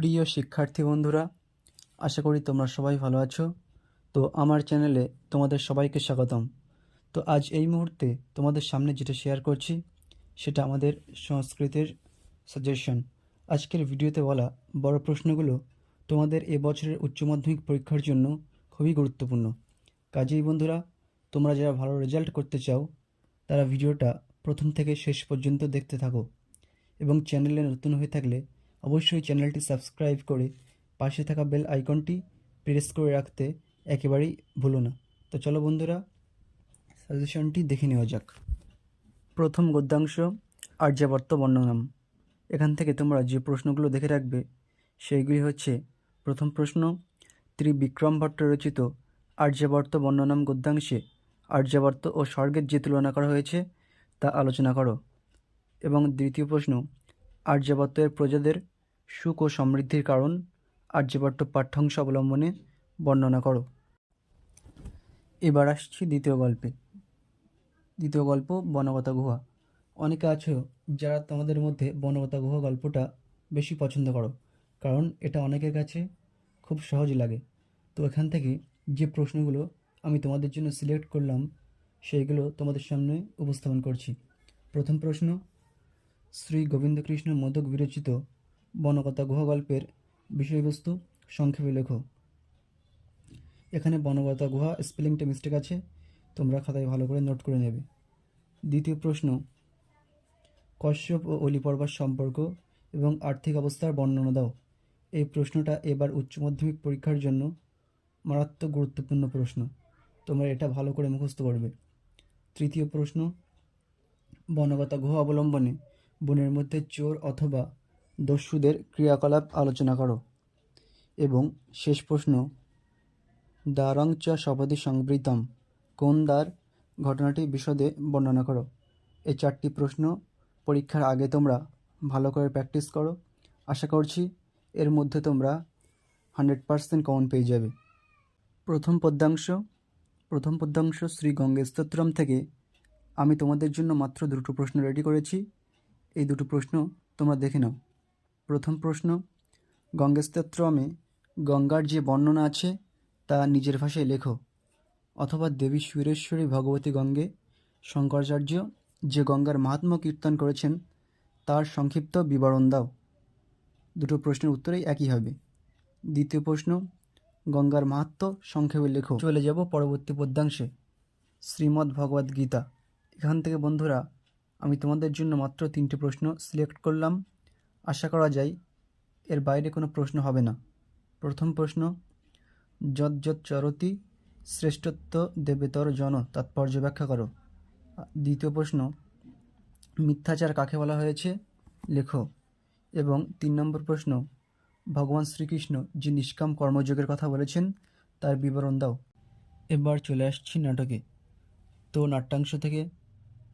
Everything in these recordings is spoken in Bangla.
প্রিয় শিক্ষার্থী বন্ধুরা, আশা করি তোমরা সবাই ভালো আছো। তো আমার চ্যানেলে তোমাদের সবাইকে স্বাগতম। তো আজ এই মুহূর্তে তোমাদের সামনে যেটা শেয়ার করছি, সেটা আমাদের সংস্কৃতের সাজেশন আজকের ভিডিওতে বলা বড় প্রশ্নগুলো তোমাদের এবছরের উচ্চ মাধ্যমিক পরীক্ষার জন্য খুবই গুরুত্বপূর্ণ। কাজেই বন্ধুরা, তোমরা যারা ভালো রেজাল্ট করতে চাও, তারা ভিডিওটা প্রথম থেকে শেষ পর্যন্ত দেখতে থাকো এবং চ্যানেলে নতুন হয়ে থাকলে অবশ্যই চ্যানেলটি সাবস্ক্রাইব করে পাশে থাকা বেল আইকনটি প্রেস করে রাখতে একেবারেই ভুলো না। তো চলো বন্ধুরা, সাজেশনটি দেখে নেওয়া যাক। প্রথম গদ্যাংশ, আর্যাবর্ত বর্ণনাম। এখান থেকে তোমরা যে প্রশ্নগুলো দেখে রাখবে, সেইগুলি হচ্ছে, প্রথম প্রশ্ন, ত্রিবিক্রম ভট্ট রচিত আর্যাবর্ত বর্ণনাম গদ্যাংশে আর্যাবর্ত ও স্বর্গের যে তুলনা করা হয়েছে, তা আলোচনা করো। এবং দ্বিতীয় প্রশ্ন, আর্যাবর্তের প্রজাদের সুখ ও সমৃদ্ধির কারণ, আর্যভট্ট পাঠ্যাংশ অবলম্বনে বর্ণনা করো। এবার আসছি দ্বিতীয় গল্পে। দ্বিতীয় গল্প বনগতা গুহা। অনেকে আছো যারা তোমাদের মধ্যে বনগতা গুহা গল্পটা বেশি পছন্দ করো, কারণ এটা অনেকের কাছে খুব সহজ লাগে। তো এখান থেকে যে প্রশ্নগুলো আমি তোমাদের জন্য সিলেক্ট করলাম, সেইগুলো তোমাদের সামনে উপস্থাপন করছি। প্রথম প্রশ্ন, শ্রী গোবিন্দকৃষ্ণ মোদক বিরচিত বনকথা গুহা গল্পের বিষয়বস্তু, সংক্ষেপে লেখো। এখানে বনগতা গুহা স্পেলিংটা মিস্টেক আছে, তোমরা খাতায় ভালো করে নোট করে নেবে। দ্বিতীয় প্রশ্ন, কশ্যপ ও অলি পর্বার সম্পর্ক এবং আর্থিক অবস্থার বর্ণনা দাও। এই প্রশ্নটা এবার উচ্চ মাধ্যমিক পরীক্ষার জন্য মারাত্মক গুরুত্বপূর্ণ প্রশ্ন। তোমরা এটা ভালো করে মুখস্থ করবে। তৃতীয় প্রশ্ন বনগতা গুহা অবলম্বনে বনের মধ্যে চোর অথবা দস্যুদের ক্রিয়াকলাপ আলোচনা করো। এবং শেষ প্রশ্ন দ্বারং চ শপথি সংবৃতম কোন দ্বার ঘটনাটি বিশদে বর্ণনা করো। এই চারটি প্রশ্ন পরীক্ষার আগে তোমরা ভালো করে প্র্যাকটিস করো। আশা করছি এর মধ্যে তোমরা হান্ড্রেড পার্সেন্ট কমন পেয়ে যাবে। প্রথম পদ্যাংশ প্রথম পদ্যাংশ শ্রী গঙ্গে স্তোত্রম থেকে আমি তোমাদের জন্য মাত্র দুটো প্রশ্ন রেডি করেছি। এই দুটো প্রশ্ন তোমরা দেখে নাও। প্রথম প্রশ্ন, গঙ্গেস্তোত্রমে গঙ্গার যে বর্ণনা আছে তা নিজের ভাষায় লেখো, অথবা দেবী সুরেশ্বরী ভগবতী গঙ্গে শঙ্করাচার্য যে গঙ্গার মাহাত্ম্য কীর্তন করেছেন, তার সংক্ষিপ্ত বিবরণ দাও। দুটো প্রশ্নের উত্তরেই একই হবে। দ্বিতীয় প্রশ্ন, গঙ্গার মাহাত্ম্য সংক্ষেপে লেখো। চলে যাব পরবর্তী পদ্যাংশে শ্রীমদ্ ভগবদ্ গীতা এখান থেকে বন্ধুরা, আমি তোমাদের জন্য মাত্র তিনটে প্রশ্ন সিলেক্ট করলাম। আশা করা যায় এর বাইরে কোনো প্রশ্ন হবে না। প্রথম প্রশ্ন যত যত চরতি শ্রেষ্ঠত্ব দেবেতর জন, তাৎপর্য ব্যাখ্যা করো। দ্বিতীয় প্রশ্ন, মিথ্যাচার কাকে বলা হয়েছে? লেখো। এবং তিন নম্বর প্রশ্ন, ভগবান শ্রীকৃষ্ণ যে নিষ্কাম কর্মযোগের কথা বলেছেন, তার বিবরণ দাও। এবার চলে আসছি নাটকে। তো নাট্যাংশ থেকে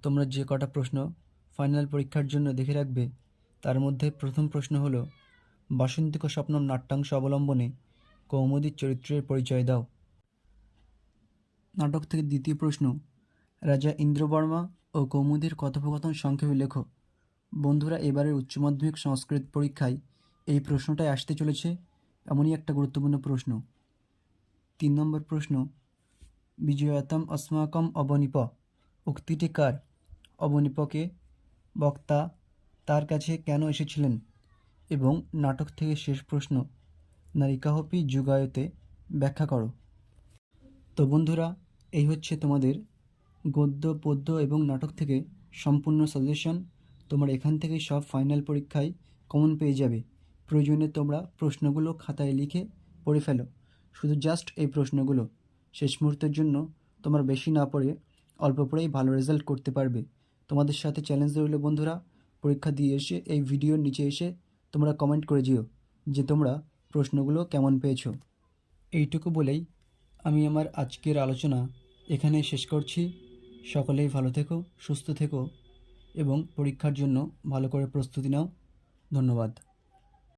তোমরা যে কটা প্রশ্ন ফাইনাল পরীক্ষার জন্য দেখে রাখবে তার মধ্যে প্রথম প্রশ্ন হলো, বাসন্তিক স্বপ্নম নাট্যাংশ অবলম্বনে কৌমুদীর চরিত্রের পরিচয় দাও। নাটক থেকে দ্বিতীয় প্রশ্ন, রাজা ইন্দ্রবর্মা ও কৌমুদীর কথোপকথন সংক্ষেপে লেখো। বন্ধুরা, এবারের উচ্চ মাধ্যমিক সংস্কৃত পরীক্ষায় এই প্রশ্নটাই আসতে চলেছে, এমনই একটা গুরুত্বপূর্ণ প্রশ্ন। তিন নম্বর প্রশ্ন, বিজয়াতম অস্মাকম অবনিপ, উক্তিটি কার? অবনিপকে বক্তা তার কাছে কেন এসেছিলেন? এবং নাটক থেকে শেষ প্রশ্ন, নারিকাহপি যুগায়তে ব্যাখ্যা করো। তো বন্ধুরা, এই হচ্ছে তোমাদের গদ্য, পদ্য এবং নাটক থেকে সম্পূর্ণ সাজেশন তোমরা এখান থেকেই সব ফাইনাল পরীক্ষায় কমন পেয়ে যাবে। প্রয়োজনে তোমরা প্রশ্নগুলো খাতায় লিখে পড়ে ফেলো। শুধু জাস্ট এই প্রশ্নগুলো। শেষ মুহূর্তের জন্য তোমরা বেশি না পড়ে অল্প পড়েই ভালো রেজাল্ট করতে পারবে। তোমাদের সাথে চ্যালেঞ্জ রইল বন্ধুরা। পরীক্ষা দিয়ে এসে, এই ভিডিওর নিচে এসে তোমরা কমেন্ট করে দিও যে তোমরা প্রশ্নগুলো কেমন পেয়েছ। এইটুকু বলেই আমি আমার আজকের আলোচনা এখানে শেষ করছি। সকলেই ভালো থেকো, সুস্থ থেকো এবং পরীক্ষার জন্য ভালো করে প্রস্তুতি নাও। ধন্যবাদ।